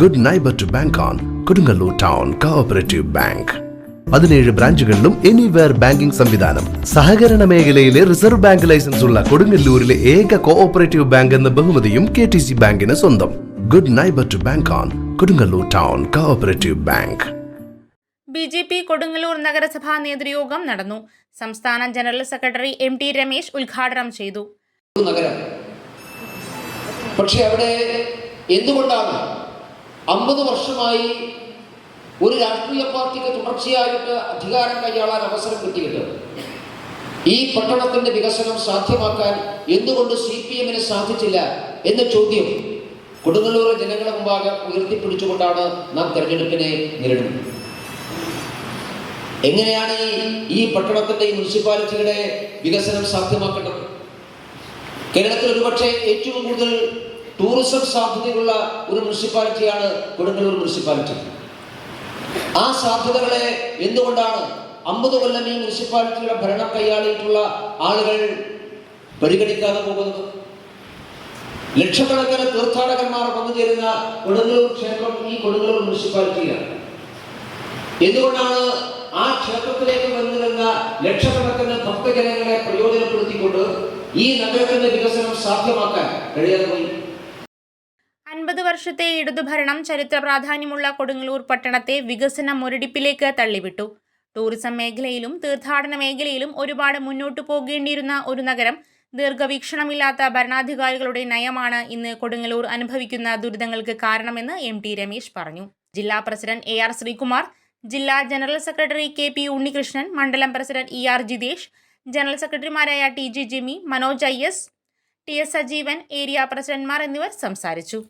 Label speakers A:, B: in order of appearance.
A: Good neighbour to bank on Kodungallur town cooperative bank പതിനേഴ് ബ്രാഞ്ചുകളിലും anywhere banking സംവിധാനം. സഹകരണ മേഖലയിലെ റിസർവ് ബാങ്ക് ലൈസൻസ് ഉള്ള കൊടുങ്ങല്ലൂരിലെ ഏക കോഓപ്പറേറ്റീവ് ബാങ്ക് എന്ന ബഹുമതിയും കെ ടി സി ബാങ്കിന് സ്വന്തം. Good neighbour to bank on Kodungallur town cooperative bank
B: B J P Kodungallur നഗരസഭാ നേതൃയോഗം നടന്നു. സംസ്ഥാന general secretary M T Ramesh ഉദ്ഘാടനം ചെയ്തു.
C: പക്ഷെ അവിടെ എന്തുകൊണ്ടാണ് അമ്പത് വർഷമായി ഒരു രാഷ്ട്രീയ പാർട്ടിക്ക് തുടർച്ചയായിട്ട് അധികാരം കൈയാളാൻ അവസരം കിട്ടിയിട്ട് ഈ പട്ടണത്തിന്റെ വികസനം സാധ്യമാക്കാൻ എന്തുകൊണ്ട് സി പി എമ്മിന് സാധിച്ചില്ല എന്ന ചോദ്യം കൊടുങ്ങല്ലൂർ ജനങ്ങളെ മുമ്പാകെ ഉയർത്തിപ്പിടിച്ചുകൊണ്ടാണ് നാം തെരഞ്ഞെടുപ്പിനെ നേരിടുന്നത്. എങ്ങനെയാണ് ഈ ഈ പട്ടണത്തിന്റെ മുനിസിപ്പാലിറ്റിയുടെ വികസനം സാധ്യമാക്കേണ്ടത്? കേരളത്തിൽ ഒരുപക്ഷെ ഏറ്റവും കൂടുതൽ ടൂറിസം സാധ്യതയുള്ള ഒരു മുനിസിപ്പാലിറ്റിയാണ് കൊടുങ്ങല്ലൂർ മുനിസിപ്പാലിറ്റി ആ സാധ്യതകളെ എന്തുകൊണ്ടാണ് അമ്പത് കൊല്ലം ഈ മുനിസിപ്പാലിറ്റിയുടെ ഭരണം കൈയാളിയിട്ടുള്ള ആളുകൾ പരിഗണിക്കാതെ പോകുന്നത്? ലക്ഷക്കണക്കിന് തീർത്ഥാടകന്മാർ പങ്കുചേരുന്ന ചേരുന്ന കൊടുങ്ങല്ലൂർ ക്ഷേത്രം ഈ കൊടുങ്ങല്ലൂർ മുനിസിപ്പാലിറ്റിയിലാണ് എന്തുകൊണ്ടാണ് ആ ക്ഷേത്രത്തിലേക്ക് വന്നു വരുന്ന ലക്ഷക്കണക്കിന് ഭക്തജനങ്ങളെ പ്രയോജനപ്പെടുത്തിക്കൊണ്ട് ഈ നഗരത്തിന്റെ വികസനം സാധ്യമാക്കാൻ കഴിയാതെ പോയി?
B: അൻപത് വർഷത്തെ ഇടതുഭരണം ചരിത്ര പ്രാധാന്യമുള്ള കൊടുങ്ങല്ലൂർ പട്ടണത്തെ വികസന മുരടിപ്പിലേക്ക് തള്ളിവിട്ടു. ടൂറിസം മേഖലയിലും തീർത്ഥാടന മേഖലയിലും ഒരുപാട് മുന്നോട്ടു പോകേണ്ടിയിരുന്ന ഒരു നഗരം ദീർഘവീക്ഷണമില്ലാത്ത ഭരണാധികാരികളുടെ നയമാണ് ഇന്ന് കൊടുങ്ങല്ലൂർ അനുഭവിക്കുന്ന ദുരിതങ്ങൾക്ക് കാരണമെന്ന് എം ടി രമേശ് പറഞ്ഞു. ജില്ലാ പ്രസിഡന്റ് എ ആർ ശ്രീകുമാർ ജില്ലാ general secretary K P Unnikrishnan മണ്ഡലം president E R Jithesh general സെക്രട്ടറിമാരായ T G Jimi Manoj I S T S Sajeevan area പ്രസിഡന്റ്മാർ എന്നിവർ സംസാരിച്ചു.